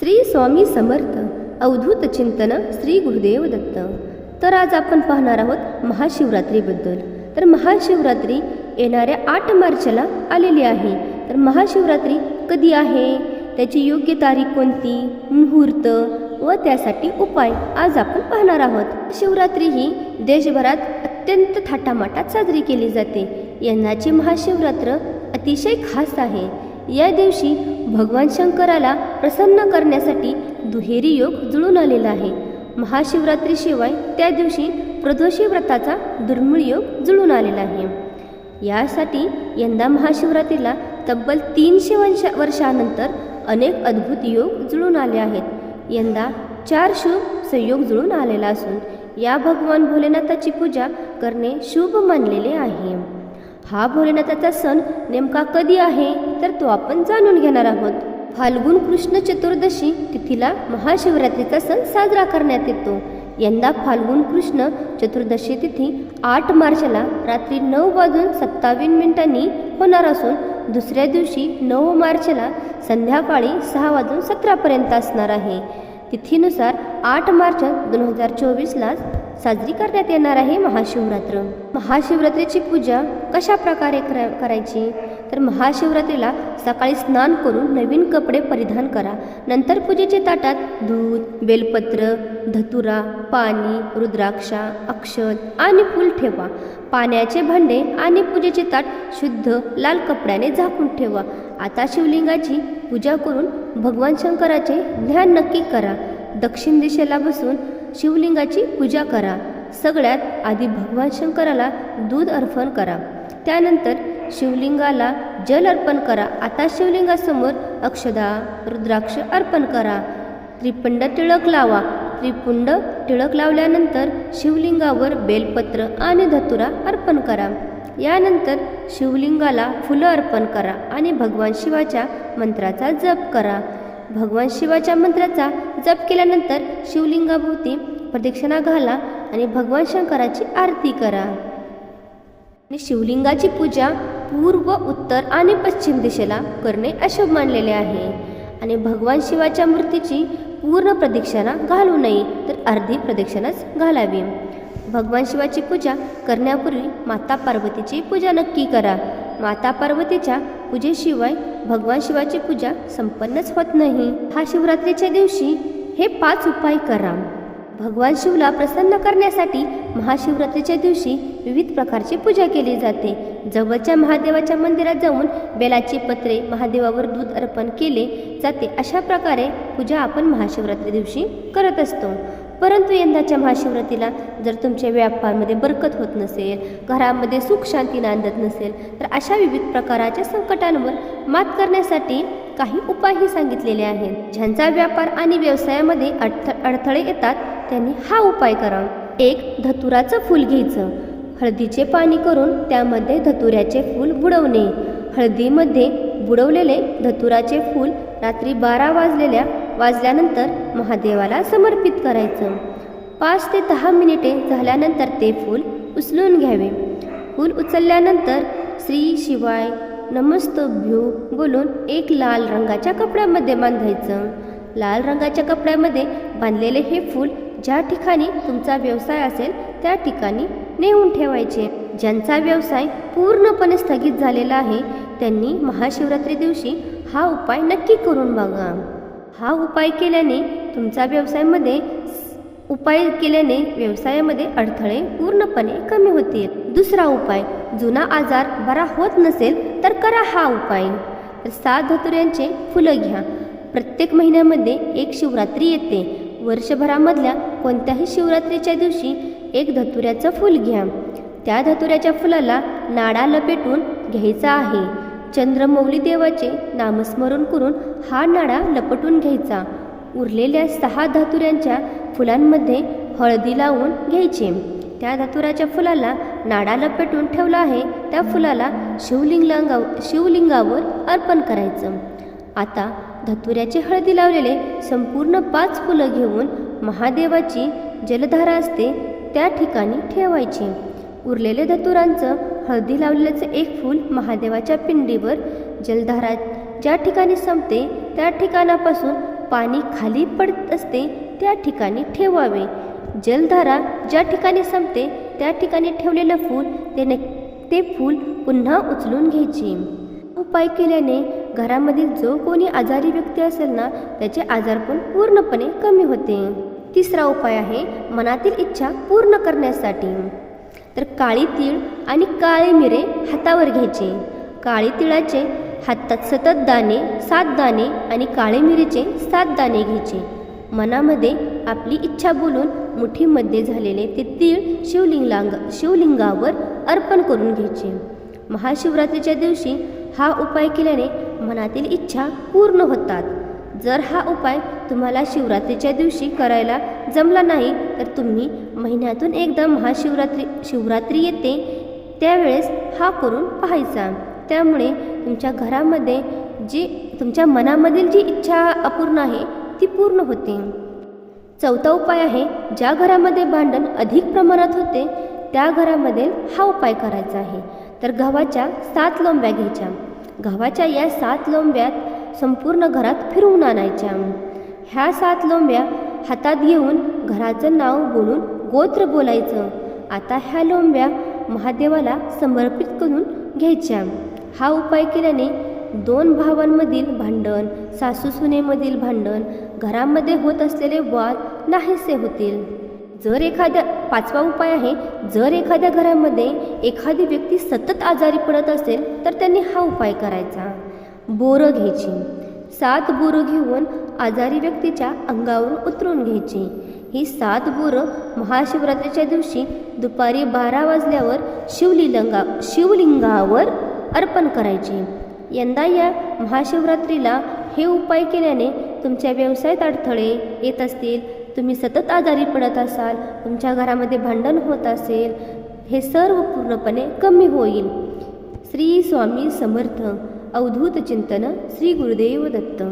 श्री स्वामी समर्थ अवधूत चिंतन श्री गुरुदेव दत्त. तर आज आपण पाहणार आहोत महाशिवरात्रीबद्दल. तर महाशिवरात्री येणाऱ्या आठ मार्चला आलेली आहे. तर महाशिवरात्री कधी आहे? त्याची योग्य तारीख कोणती? मुहूर्त व त्यासाठी उपाय आज आपण पाहणार आहोत. शिवरात्री ही देशभरात अत्यंत थाटामाटात साजरी केली जाते. यंदाची महाशिवरात्र अतिशय खास आहे. या दिवशी भगवान शंकराला प्रसन्न करण्यासाठी दुहेरी योग जुळून आलेला आहे. महाशिवरात्रीशिवाय त्या दिवशी प्रदोषी व्रताचा दुर्मिळ योग जुळून आलेला आहे. यासाठी यंदा महाशिवरात्रीला तब्बल तीनशे वंश वर्षानंतर अनेक अद्भुत योग जुळून आले आहेत. यंदा चार शुभ संयोग जुळून आलेला असून या भगवान भोलेनाथाची पूजा करणे शुभ मानलेले आहे. हा भोलेनाथाचा सण नेमका कधी आहे तर तो आपण जाणून घेणार आहोत. फाल्गुन कृष्ण चतुर्दशी तिथीला महाशिवरात्रीचा सण साजरा करण्यात येतो. यंदा फाल्गुन कृष्ण चतुर्दशी तिथी आठ मार्चला रात्री नऊ वाजून सत्तावीस मिनिटांनी होणार असून दुसऱ्या दिवशी नऊ मार्चला संध्याकाळी सहा वाजून सतरापर्यंत असणार आहे. तिथीनुसार आठ मार्च दोन हजार चोवीसला साजरी करण्यात येणार आहे महाशिवरात्र. महाशिवरात्रीची पूजा कशा प्रकारे करा करायची? तर महाशिवरात्रीला सकाळी स्नान करून नवीन कपडे परिधान करा. नंतर पूजेच्या ताटात दूध बेलपत्र धतुरा पाणी रुद्राक्षा अक्षत आणि फूल ठेवा. पाण्याचे भांडे आणि पूजेचे ताट शुद्ध लाल कपड्याने झाकून ठेवा. आता शिवलिंगाची पूजा करून भगवान शंकराचे ध्यान नक्की करा. दक्षिण दिशेला बसून शिवलिंगाची पूजा करा. सगळ्यात आधी भगवान शंकराला दूध अर्पण करा. त्यानंतर शिवलिंगाला जल अर्पण करा. आता शिवलिंगासमोर अक्षदा रुद्राक्ष अर्पण करा. त्रिपंड टिळक लावा. त्रिपुंड टिळक लावल्यानंतर शिवलिंगावर बेलपत्र आणि धतुरा अर्पण करा. यानंतर शिवलिंगाला फुलं अर्पण करा आणि भगवान शिवाच्या मंत्राचा जप करा. भगवान शिवाच्या मंत्राचा जप केल्यानंतर शिवलिंगाभोवती प्रदक्षिणा घाला आणि भगवान शंकराची आरती करा. आणि शिवलिंगाची पूजा पूर्व उत्तर आणि पश्चिम दिशेला करणे अशुभ मानलेले आहे. आणि भगवान शिवाच्या मूर्तीची पूर्ण प्रदक्षिणा घालू नये तर अर्धी प्रदक्षिणाच घालावी. भगवान शिवाची पूजा करण्यापूर्वी माता पार्वतीची पूजा नक्की करा. माता पार्वतीच्या पूजेशिवाय भगवान शिवाची पूजा संपन्नच होत नाही. हा शिवरात्रीच्या दिवशी हे पाच उपाय करा. भगवान शिवला प्रसन्न करण्यासाठी महाशिवरात्रीच्या दिवशी विविध प्रकारची पूजा केली जाते. जवळच्या महादेवाच्या मंदिरात जाऊन बेलाची पत्रे महादेवावर दूध अर्पण केले जाते. अशा प्रकारे पूजा आपण महाशिवरात्री दिवशी करत असतो. परंतु यंदाच्या महाशिवरात्रीला जर तुमच्या व्यापारामध्ये बरकत होत नसेल घरामध्ये सुख शांती नांदत नसेल तर अशा विविध प्रकाराच्या संकटांवर मात करण्यासाठी काही उपायही सांगितलेले आहेत. ज्यांचा व्यापार आणि व्यवसायामध्ये अडथ अडथळे येतात त्यांनी हा उपाय करा एक धतुराचं फूल घ्यायचं. हळदीचे पाणी करून त्यामध्ये धतुऱ्याचे फूल बुडवणे. हळदीमध्ये बुडवलेले धतुराचे फूल रात्री बारा वाजलेल्या वाजल्यानंतर महादेवाला समर्पित करायचं. पाच ते दहा मिनिटे झाल्यानंतर ते फूल उचलून घ्यावे. फूल उचलल्यानंतर श्री शिवाय नमस्तभ्यू. बोलून एक लाल रंगाच्या कपड्यामध्ये बांधायचं. लाल रंगाच्या कपड्यामध्ये बांधलेले हे फूल ज्या ठिकाणी तुमचा व्यवसाय असेल त्या ठिकाणी नेऊन ठेवायचे. ज्यांचा व्यवसाय पूर्णपणे स्थगित झालेला आहे त्यांनी महाशिवरात्री दिवशी हा उपाय नक्की करून बघा. हा उपाय केल्याने तुमचा व्यवसायामध्ये उपाय केल्याने व्यवसायामध्ये अडथळे पूर्णपणे कमी होतील. दुसरा उपाय जुना आजार बरा होत नसेल तर करा हा उपाय. तर सात धतुऱ्यांचे फुलं घ्या. प्रत्येक महिन्यामध्ये एक शिवरात्री येते. वर्षभरामधल्या कोणत्याही शिवरात्रीच्या दिवशी एक धतुऱ्याचं फूल घ्या. त्या धतुऱ्याच्या फुलाला नाडा लपेटून घ्यायचा आहे. चंद्रमौली देवाचे नामस्मरण करून हा नाडा लपटून घ्यायचा. उरलेल्या सहा धातुऱ्यांच्या फुलांमध्ये हळदी लावून घ्यायचे. त्या धातुराच्या फुलाला नाडा लपेटून ठेवला आहे. त्या फुलाला शिवलिंगा शिवलिंगावर अर्पण करायचं. आता धतुऱ्याचे हळदी लावलेले संपूर्ण पाच फुलं घेऊन महादेवाची जलधारा असते त्या ठिकाणी ठेवायची. उरलेले धतुरांचं हळदी लावलेल्याचं एक फूल महादेवाच्या पिंडीवर जलधारा ज्या ठिकाणी संपते त्या ठिकाणापासून पाणी खाली पडत असते त्या ठिकाणी ठेवावे. जलधारा ज्या ठिकाणी संपते त्या ठिकाणी ठेवलेलं फूल ते न ते फूल पुन्हा उचलून घ्यायचे. उपाय केल्याने घरामधील जो कोणी आजारी व्यक्ती असेल ना त्याचे आजारपण पूर्णपणे कमी होते. तिसरा उपाय आहे मनातील इच्छा पूर्ण करण्यासाठी. तर काळी तीळ आणि काळे मिरे हातावर घ्यायचे. काळी तिळाचे हातात सतत दाणे सात दाणे आणि काळे मिरीचे सात दाणे घ्यायचे. मनामध्ये आपली इच्छा बोलून मुठीमध्ये झालेले ते तीळ शिवलिंगांग शिवलिंगावर अर्पण करून घ्यायचे. महाशिवरात्रीच्या दिवशी हा उपाय केल्याने मनातील इच्छा पूर्ण होतात. जर हा उपाय तुम्हाला शिवरात्रीच्या दिवशी करायला जमला नाही तर तुम्ही महिन्यातून एकदा महाशिवरात्री शिवरात्री येते त्यावेळेस हा करून पाहायचा. त्यामुळे तुमच्या घरामध्ये जी तुमच्या मनामधील जी इच्छा अपूर्ण आहे ती पूर्ण होते. चौथा उपाय आहे ज्या घरामध्ये भांडण अधिक प्रमाणात होते त्या घरामध्ये हा उपाय करायचा आहे. तर गव्हाच्या सात लोंब्या घ्यायच्या. गव्हाच्या या सात लोंब्यात संपूर्ण घरात फिरवून आणायच्या. ह्या सात लोंब्या हातात घेऊन घराचं नाव बोलून गोत्र बोलायचं. आता ह्या लोंब्या महादेवाला समर्पित करून घ्यायच्या. हा उपाय केल्याने दोन भावांमधील भांडण सासू सुनेमधील भांडण घरामध्ये होत असलेले वाद नाहीसे होतील. जर एखाद्या पाचवा उपाय आहे जर एखाद्या घरामध्ये एखादी व्यक्ती सतत आजारी पडत असेल तर त्यांनी हा उपाय करायचा. बोरं घ्यायची. सात बोरं घेऊन आजारी व्यक्तीच्या अंगावरून उतरून घ्यायची. ही सात बोरं महाशिवरात्रीच्या दिवशी दुपारी बारा वाजल्यावर शिवलिंगा शिवलिंगावर अर्पण करायची. यंदा या महाशिवरात्रीला हे उपाय केल्याने तुमच्या व्यवसायात अडथळे येत असतील. तुम्ही सतत आजारी पडत असाल तुमच्या घरामध्ये भांडण होत असेल हे सर्व पूर्णपणे कमी होईल. श्री स्वामी समर्थ. अवधूत चिंतन श्री गुरुदेव दत्त.